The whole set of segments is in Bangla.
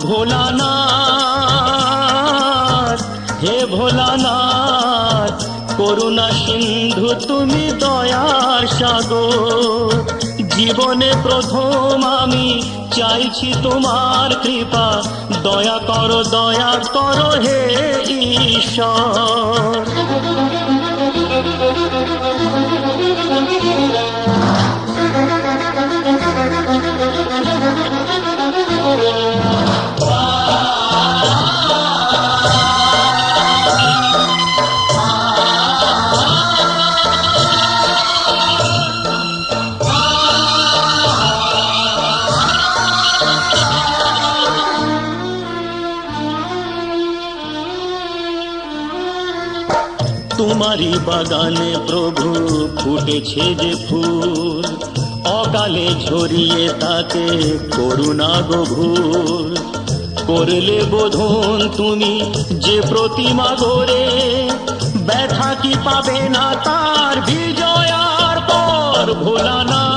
ভোলানাথ, হে ভোলানাথ, করুণা সিন্ধু, তুমি দয়ার সাগর। জীবনে প্রথম আমি চাইছি তোমার কৃপা। দয়া করো দয়া করো, হে ঈশ্বর। বাগানে প্রভু ফুটেছে যে ফুল, অকালে ঝরিয়ে তাকে করুণা গভুর করলে বোধন তুমি যে প্রতিমা গড়ে, ব্যথা কি পাবে না তার বিজয়ার পর ভোলানাথ?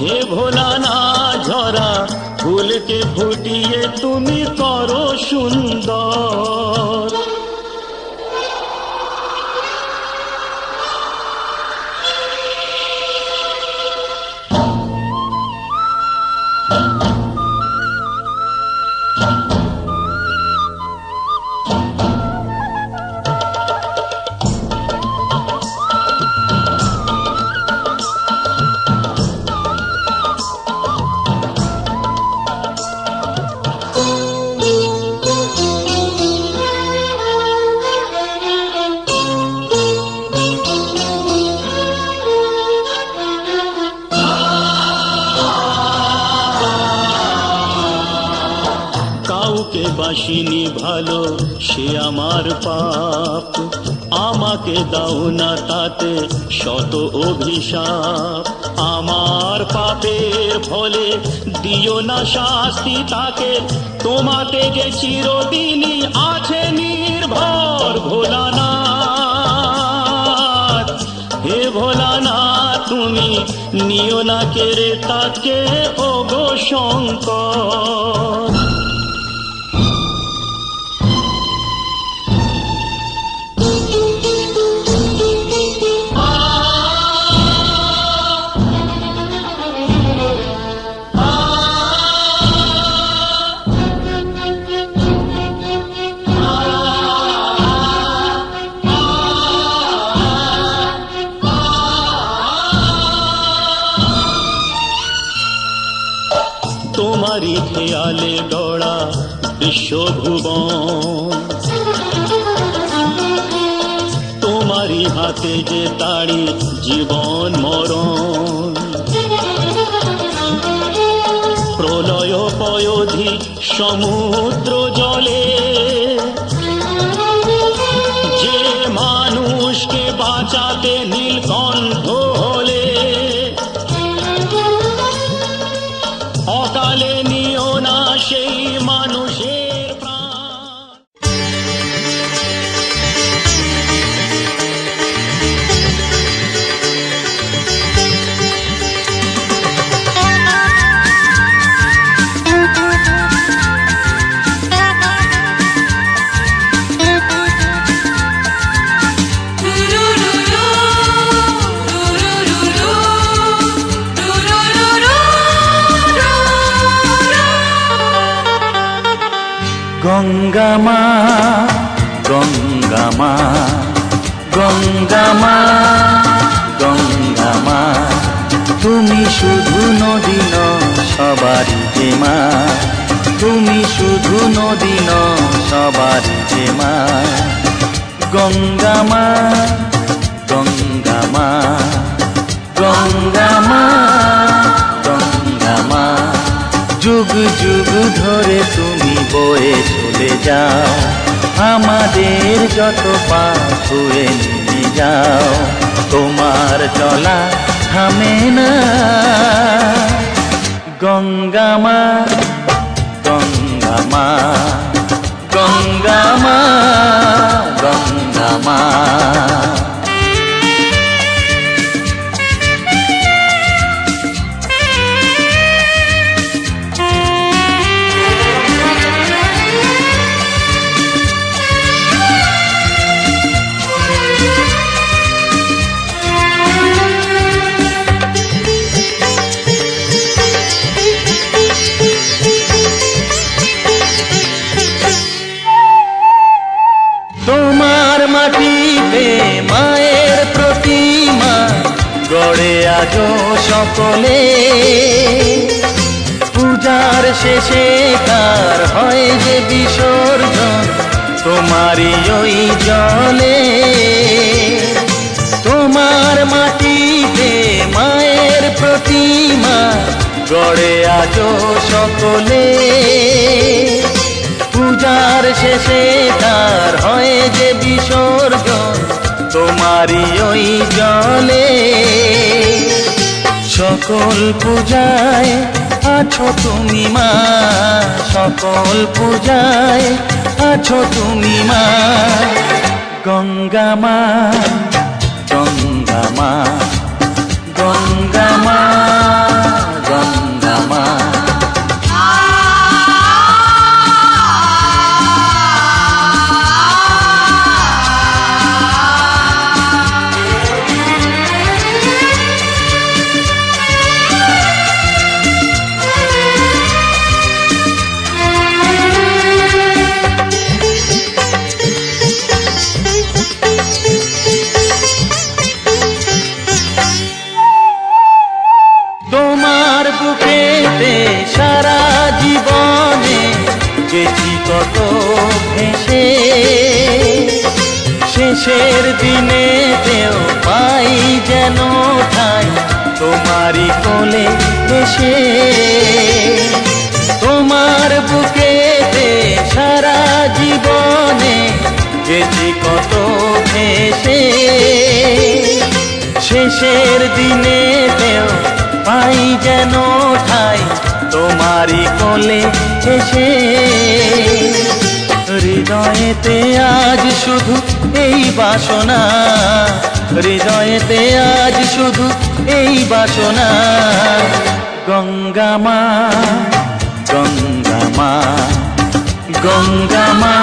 হে ভোলানাথ, ঝরা ফুলকে ফুটিয়ে তুমি করো সুন্দর। বাসিনি ভালো, সে আমার পাপ। আমাকে দাও না তাতে শত অভিশাপ। আমার পাপের ফলে দিও না শাস্তি তাকে। তোমাতে যে চিরদিনই আছে নির্ভর ভোলানাথ। হে ভোলানাথ, তুমি নিও না কেড়ে তাকে? ও গো শঙ্কর। গড়া বিশ্বভুবন তোমারই হাতে যে তাড়ি জীবন মরণ প্রলয় পয়োধি সমুদ্র গঙ্গামা গঙ্গামা গঙ্গামা। তুমি শুধু নদী ন সবারই যে মা তুমি শুধু নদী ন সবারই যে মা গঙ্গামা গঙ্গামা গঙ্গামা গঙ্গামা। যুগ যুগ ধরে তুমি বয়ে ভুলে যাও, আমাদের যত পাপ ধুয়ে নিয়ে যাও, তোমার চলা থামে না। গঙ্গা গঙ্গামা গঙ্গামা গঙ্গামা গঙ্গামা সকলে। পূজার শেষে কার হয় যে বিসর্জন, তোমারই ওই জলে। তোমার মাটিতে মায়ের প্রতিমা গড়ে আজো সকলে। পূজার শেষে তার হয় যে বিসর্জন, তোমারই ওই জলে। সকল পূজায় আছো তুমি মা সকল পূজায় আছো তুমি মা। গঙ্গা মা শেষের দিনে দেও পাই যেন ঠাই। তোমারই কোলে এসে তোমার বুকেতে সারা জীবনে গেছি কত ভেসে। শেষের দিনে দেও পাই যেন ঠাই, তোমারই কোলে এসে হৃদয়েতে আজ শুধু এই বাসনা। হৃদয়েতে আজ শুধু এই বাসনা। গঙ্গা মা গঙ্গা মা গঙ্গা মা